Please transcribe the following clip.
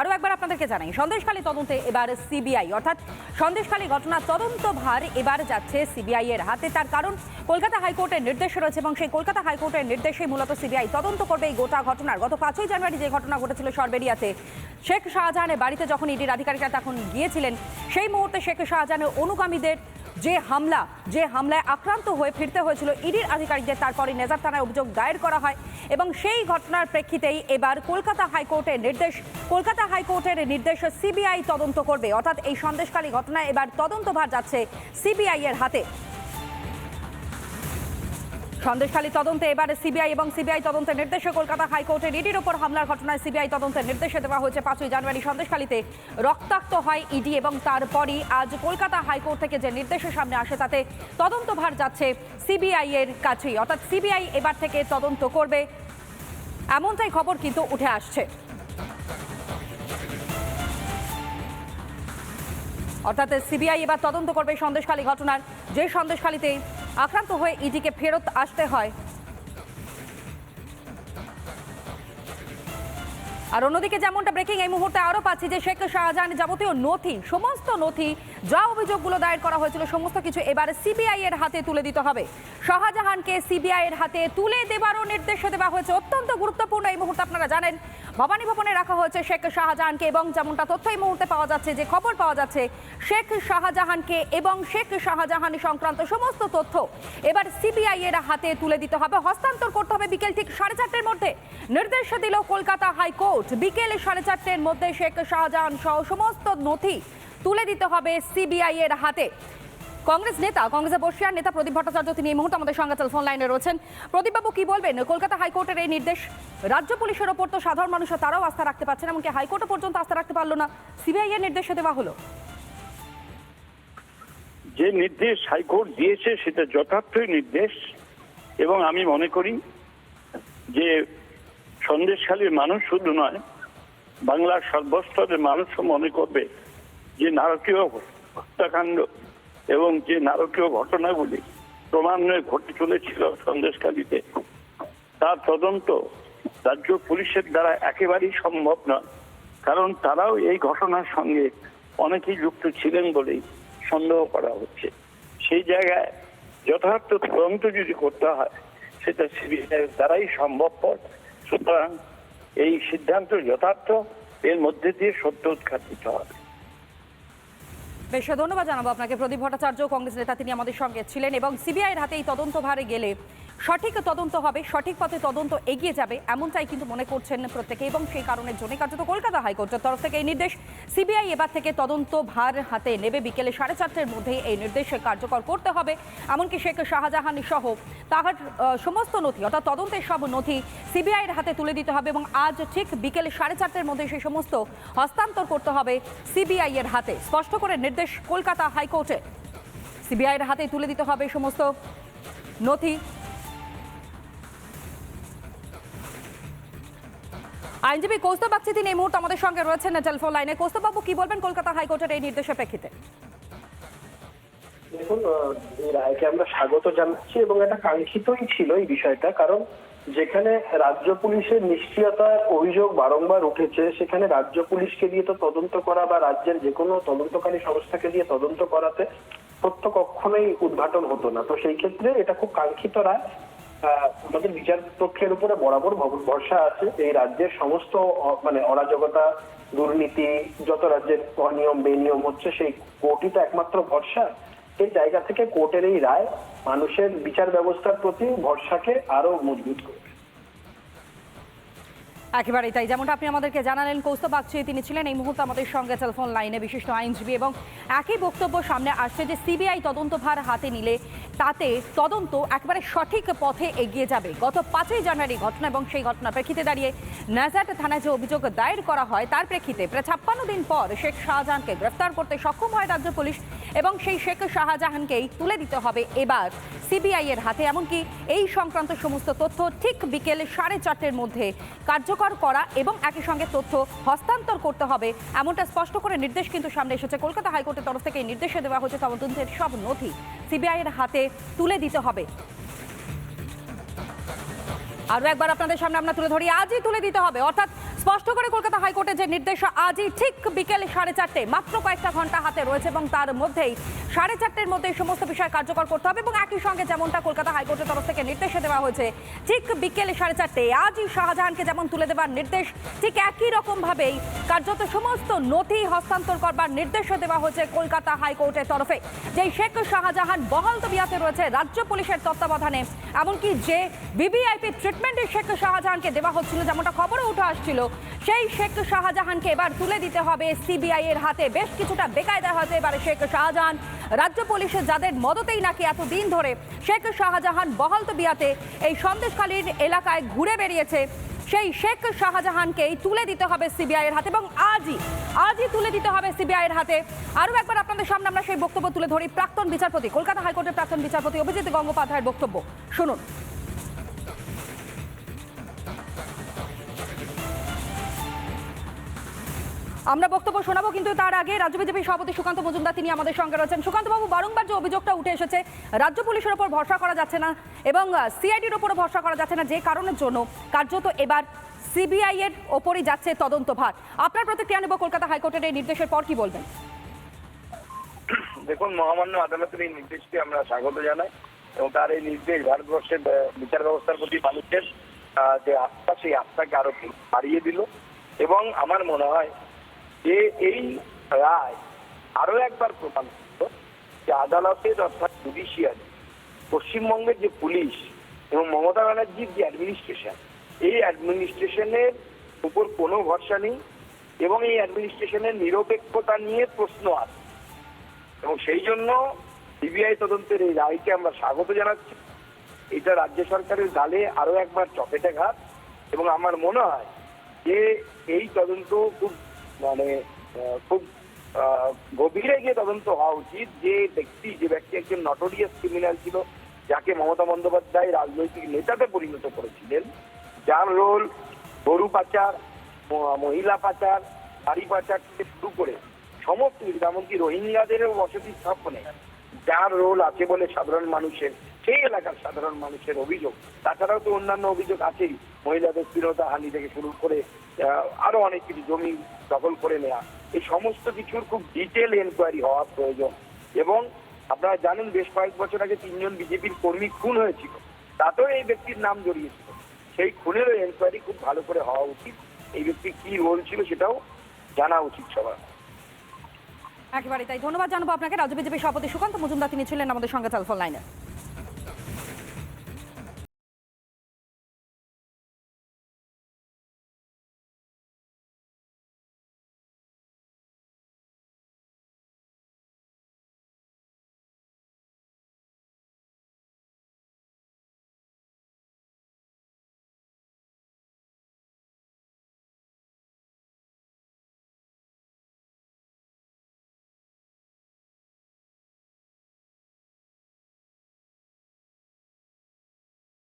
আরও একবার আপনাদেরকে জানাই, সন্দেশখালী তদন্তে এবার সিবিআই। অর্থাৎ সন্দেশখালী ঘটনার তদন্ত ভার এবার যাচ্ছে সিবিআই এর হাতে। তার কারণ কলকাতা হাইকোর্টের নির্দেশ রয়েছে এবং সেই কলকাতা হাইকোর্টের নির্দেশে মূলত সিবিআই তদন্ত করবে এই গোটা ঘটনার। গত পাঁচই জানুয়ারি যে ঘটনা ঘটেছিল সরবেরিয়াতে, শেখ শাহজাহানের বাড়িতে যখন ইডির আধিকারিকরা তখন গিয়েছিলেন, সেই মুহূর্তে শেখ শাহজাহানের অনুগামীদের যে হামলা, যে হামলায় আক্রান্ত হয়ে ফিরতে হয়েছিল ইডির আধিকারিকদের তারপরে নেজার থানায় অভিযোগ দায়ের করা হয় এবং সেই ঘটনার প্রেক্ষিতেই এবার কলকাতা হাইকোর্টের নির্দেশ, কলকাতা হাইকোর্টের নির্দেশ সিবিআই তদন্ত করবে। অর্থাৎ এই সন্দেশকারী ঘটনায় এবার তদন্তভার যাচ্ছে সিবিআই এর হাতে। সন্দেশখালী তদন্তে এবারে সিবিআই এবং সিবিআই তদন্তের নির্দেশে কলকাতা হাইকোর্টের ইডির ওপর হামলার ঘটনায় সিবিআই তদন্তের নির্দেশে দেওয়া হয়েছে পাঁচই জানুয়ারি সন্দেশখালীতে। রক্তাক্ত হয় ইডি এবং তারপরই আজ কলকাতা হাইকোর্ট থেকে যে নির্দেশের সামনে আসে তাতে তদন্তভার যাচ্ছে সিবিআই এর কাছেই। অর্থাৎ সিবিআই এবার থেকে তদন্ত করবে। এমনটাই খবর কিন্তু উঠে আসছে। অর্থাৎ সিবিআই এবার তদন্ত করবে সন্দেশখালী ঘটনার। যে সন্দেশখালীতে আক্রান্ত হয়ে ইডিকে ফেরত আসতে হয়। আর অন্যদিকে যেমনটা ব্রেকিং এই মুহূর্তে আরও পাচ্ছি যে শেখ শাহজাহানের যাবতীয় নথি, সমস্ত নথি যা অভিযোগগুলো দায়ের করা হয়েছিল, সমস্ত কিছু এবার সিবিআই এর হাতে তুলে দিতে হবে। শাহজাহানকে সিবিআই এর হাতে তুলে দেবারও নির্দেশ দেওয়া হয়েছে। অত্যন্ত গুরুত্বপূর্ণ এই মুহূর্তে আপনারা জানেন, ভবানী ভবনে রাখা হয়েছে শেখ শাহজাহানকে এবং যেমনটা তথ্য এই মুহূর্তে পাওয়া যাচ্ছে, যে খবর পাওয়া যাচ্ছে, শেখ শাহজাহানকে এবং শেখ শাহজাহান সংক্রান্ত সমস্ত তথ্য এবার সিবিআই এর হাতে তুলে দিতে হবে। হস্তান্তর করতে হবে বিকেল ঠিক সাড়ে চারটের মধ্যে। নির্দেশ দিল কলকাতা হাইকোর্ট। বিকেল সাড়ে চারটের মধ্যে শেখ শাহজাহান সহ সমস্ত নথি তুলে দিতে হবে সিবিআই এর হাতে। কংগ্রেস নেতা, কংগ্রেসের বর্ষিয়ার নেতা প্রদীপ ভট্টাচার্য তিনি এই মুহূর্তে আমাদের সঙ্গে টেলিফোন লাইনে রয়েছেন। প্রদীপবাবু, কি বলবেন? কলকাতা হাইকোর্টের এই নির্দেশ, রাজ্য পুলিশের ওপর তো সাধারণ মানুষও তারাও আস্থা রাখতে পারছেন এমনকি হাইকোর্টও পর্যন্ত আস্থা রাখতে পারল না। সিবিআই এর নির্দেশে দেওয়া হলো। যে নির্দেশ হাইকোর্ট দিয়েছে সেটা যথার্থই নির্দেশ, এবং আমি মনে করি যে সন্দেশখালীর মানুষ শুধু নয়, বাংলার সর্বস্তরের মানুষও মনে করবে যে নারকীয় হত্যাকাণ্ড এবং যে নারকীয় ঘটনাগুলি ক্রমান্বয়ে ঘটে চলেছিল সন্দেশখালীতে। তার তদন্ত রাজ্য পুলিশের দ্বারা একেবারেই সম্ভব নয়, কারণ তারাও এই ঘটনার সঙ্গে অনেকেই যুক্ত ছিলেন বলেই সন্দেহ করা হচ্ছে। সেই জায়গায় যথার্থ তদন্ত যদি করতে হয়, সেটা সিবিআই দ্বারাই সম্ভবপর। সুতরাং এই সিদ্ধান্ত যথার্থ। এর মধ্যে দিয়ে সত্য উৎখাটিত হবে। বেশ, ধন্যবাদ জানাব আপনাকে। প্রদীপ ভট্টাচার্য, কংগ্রেস নেতা, তিনি আমাদের সঙ্গে ছিলেন এবং সিবিআইয়ের হাতে এই তদন্তভারে গেলে সঠিক তদন্ত হবে, সঠিক পথে তদন্ত এগিয়ে যাবে, এমনটাই কিন্তু মনে করছেন প্রত্যেকে এবং সেই কারণের জন্য কার্যত কলকাতা হাইকোর্টের তরফ থেকে এই নির্দেশ। সিবিআই এবার থেকে তদন্ত ভার হাতে নেবে, বিকেলে সাড়ে চারটের মধ্যেই এই নির্দেশ কার্যকর করতে হবে। এমনকি শেখ শাহজাহান সহ তাহার সমস্ত নথি, অর্থাৎ তদন্তের সব নথি সিবিআইয়ের হাতে তুলে দিতে হবে এবং আজ ঠিক বিকেলে সাড়ে চারটের মধ্যে সেই সমস্ত হস্তান্তর করতে হবে সিবিআই এর হাতে। স্পষ্ট করে নির্দেশ কলকাতা হাইকোর্টে। সিবিআইয়ের হাতে তুলে দিতে হবে সমস্ত নথি। আইনজীবী কৌস্তব বাগচি তিনি এই মুহূর্তে আমাদের সঙ্গে রয়েছেন টেলিফোন লাইনে কৌস্তববাবু, কি বলবেন কলকাতা হাইকোর্টের এই নির্দেশের প্রেক্ষিতে? দেখুন এই রায়কে আমরা স্বাগত জানাচ্ছি এবং এটা কাঙ্ক্ষিতই ছিল এই বিষয়টা, কারণ যেখানে রাজ্য পুলিশের নিষ্ক্রিয়তার অভিযোগ বারংবার উঠেছে, সেখানে রাজ্য পুলিশকে দিয়ে তো তদন্ত করা বা রাজ্যের যে কোনো তদন্তকারী সংস্থাকে দিয়ে তদন্ত করাতে সত্য কখনোই উদ্ঘাটন হতো না। তো সেই ক্ষেত্রে এটা খুব কাঙ্ক্ষিত রায়। আমাদের বিচার পক্ষের উপরে বরাবর ভরসা আছে এই রাজ্যের সমস্ত মানে অরাজকতা, দুর্নীতি, যত রাজ্যের অনিয়ম, বেনিয়ম হচ্ছে সেই কোর্টই তো একমাত্র ভরসা এই জায়গা থেকে কোর্টের এই রায় মানুষের বিচার ব্যবস্থার প্রতি ভরসাকে আরও মজবুত করবে একেবারেই তাই। যেমনটা আপনি আমাদেরকে জানালেন, কৌস্তব বাগচি তিনি ছিলেন। এই মুহূর্তে আমাদের সঙ্গে টেলিফোন লাইনে বিশিষ্ট আইনজীবী এবং একই বক্তব্য সামনে আসছে যে সিবিআই তদন্তভার হাতে নিলে তাতে তদন্ত একেবারে সঠিক পথে এগিয়ে যাবে। গত পাঁচই জানুয়ারি ঘটনা এবং সেই ঘটনার প্রেক্ষিতে দাঁড়িয়ে নাজাট থানায় যে অভিযোগ দায়ের করা হয়, তার প্রেক্ষিতে প্রায় ছাপ্পান্ন দিন পর শেখ শাহজাহানকে গ্রেফতার করতে সক্ষম হয় রাজ্য পুলিশ এবং সেই শেখ শাহজাহানকেই তুলে দিতে হবে এবার সিবিআই এর হাতে। এমনকি এই সংক্রান্ত সমস্ত তথ্য ঠিক বিকেল সাড়ে চারটের মধ্যে কার্যকর করা এবং একই সঙ্গে তথ্য হস্তান্তর করতে হবে। এমনটা স্পষ্ট করে নির্দেশ কিন্তু সামনে এসেছে। কলকাতা হাইকোর্টের তরফ থেকে এই নির্দেশে দেওয়া হয়েছে তদন্তের সব নথি সিবিআই এর হাতে তুলে দিতে হবে। আরও একবার আপনাদের সামনে আমরা তুলে ধরি। আজই তুলে দিতে হবে। অর্থাৎ স্পষ্ট করে কলকাতা হাইকোর্টের যে নির্দেশ আজই ঠিক বিকেল সাড়ে চারটে, মাত্র কয়েকটা ঘণ্টা হাতে রয়েছে এবং তার মধ্যেই সাড়ে চারটের মধ্যে সমস্ত বিষয় কার্যকর করতে হবে এবং একই সঙ্গে যেমনটা কলকাতা হাইকোর্টের তরফ থেকে নির্দেশে দেওয়া হয়েছে, ঠিক বিকেল সাড়ে চারটে, আজই শাহজাহানকে যেমন তুলে দেওয়ার নির্দেশ, ঠিক একই রকম ভাবেই কার্যত সমস্ত নথি হস্তান্তর করবার নির্দেশও দেওয়া হয়েছে কলকাতা হাইকোর্টের তরফে। যেই শেখ শাহজাহান বহাল তবিয়াতে রয়েছে, রাজ্য পুলিশের তত্ত্বাবধানে, এমনকি যে বিবিআইপি ট্রিটমেন্টের শেখ শাহজাহানকে দেওয়া হচ্ছিল, যেমনটা খবরে উঠে আসছিল, সেই শেখ শাহজাহানকে এবার তুলে দিতে হবে সিবিআই এর হাতে। বেশ কিছুটা বেকায়দা হয়তো এবারে শেখ শাহজাহান। রাজ্য পুলিশের যাদের মদতেই নাকি এতদিন ধরে শেখ শাহজাহান বহাল তবিয়াতে এই সন্দেশখালীর এলাকায় ঘুরে বেরিয়েছে, সেই শেখ শাহজাহানকেই তুলে দিতে হবে সিবিআই এর হাতে এবং আজই আজই তুলে দিতে হবে সিবিআই এর হাতে। আরও একবার আপনাদের সামনে আমরা সেই বক্তব্য তুলে ধরি প্রাক্তন বিচারপতি, কলকাতা হাইকোর্টের প্রাক্তন বিচারপতি অভিজিৎ গঙ্গোপাধ্যায়ের বক্তব্য। শুনুন। আমরা বক্তব্য শোনাবো কিন্তু তার আগে রাজ্য বিজেপি সভাপতি সুকান্ত মজুমদার, তিনি আমাদের সঙ্গে রয়েছেন। সুকান্তবাবু, বারংবার যে অভিযোগটা উঠে এসেছে, রাজ্য পুলিশের ওপর ভরসা করা যাচ্ছে না এবং সিআইডির ওপরও ভরসা করা যাচ্ছে না যে কারণের জন্য কার্যত এবার সিবিআই এর ওপরই যাচ্ছে তদন্তভার আপনার প্রতিক্রিয়া নেব কলকাতা হাইকোর্টের এই নির্দেশের পর কি বলবেন? দেখুন, মহামান্য আদালতের এই নির্দেশকে আমরা স্বাগত জানাই এবং তার এই নির্দেশ ভারতবর্ষের বিচার ব্যবস্থার প্রতি মানুষের যে আস্থা, সেই আস্থাকে আরও বাড়িয়ে দিল। এবং আমার মনে হয় যে এই রায় আরও একবার প্রমাণ যে আদালতের অর্থাৎ জুডিশিয়ারি পশ্চিমবঙ্গের যে পুলিশ এবং মমতা ব্যানার্জির যে অ্যাডমিনিস্ট্রেশন এই অ্যাডমিনিস্ট্রেশনের উপর কোনো ভরসা নেই এবং এই অ্যাডমিনিস্ট্রেশনের নিরপেক্ষতা নিয়ে প্রশ্ন আছে। এবং সেই জন্য সিবিআই তদন্তের এই রায়কে আমরা স্বাগত জানাচ্ছি। এটা রাজ্য সরকারের গালে আরও একবার চপেটে ঘাত এবং আমার মনে হয় যে এই তদন্ত খুব মানে খুব গভীরে গিয়ে তদন্ত হওয়া উচিত যে ব্যক্তি যে ব্যক্তি একজন নটোরিয়াস ক্রিমিনাল ছিল, যাকে মমতা বন্দ্যোপাধ্যায় রাজনৈতিক নেতাতে পরিণত করেছিলেন, যার রোল গরু পাচার মহিলা পাচার, বাড়ি পাচার থেকে শুরু করে সমস্ত এমনকি রোহিঙ্গাদেরও বসতি স্থাপনে যার রোল আছে বলে সাধারণ মানুষের। সেই এলাকার সাধারণ মানুষের অভিযোগ। তাছাড়াও তো অন্যান্য অভিযোগ আছেই। মহিলাদের স্থিরতা হানি থেকে শুরু করে আরও অনেক কিছু জমি দখল করে নেওয়া এই সমস্ত কিছুর খুব ডিটেল এনকোয়ারি হওয়া প্রয়োজন। এবং আপনারা জানেন, বেশ কয়েক বছর আগে তিনজন বিজেপির কর্মী খুন হয়েছিল। তাতেও এই ব্যক্তির নাম জড়িয়েছিল। সেই খুনেরও এনকোয়ারি খুব ভালো করে হওয়া উচিত। এই ব্যক্তির কি রোল ছিল সেটাও জানা উচিত সবার। একেবারে তাই। ধন্যবাদ জানাব আপনাকে। রাজ্য বিজেপি সভাপতি সুকান্ত মজুমদার, তিনি ছিলেন আমাদের সঙ্গে টেলিফোন লাইনে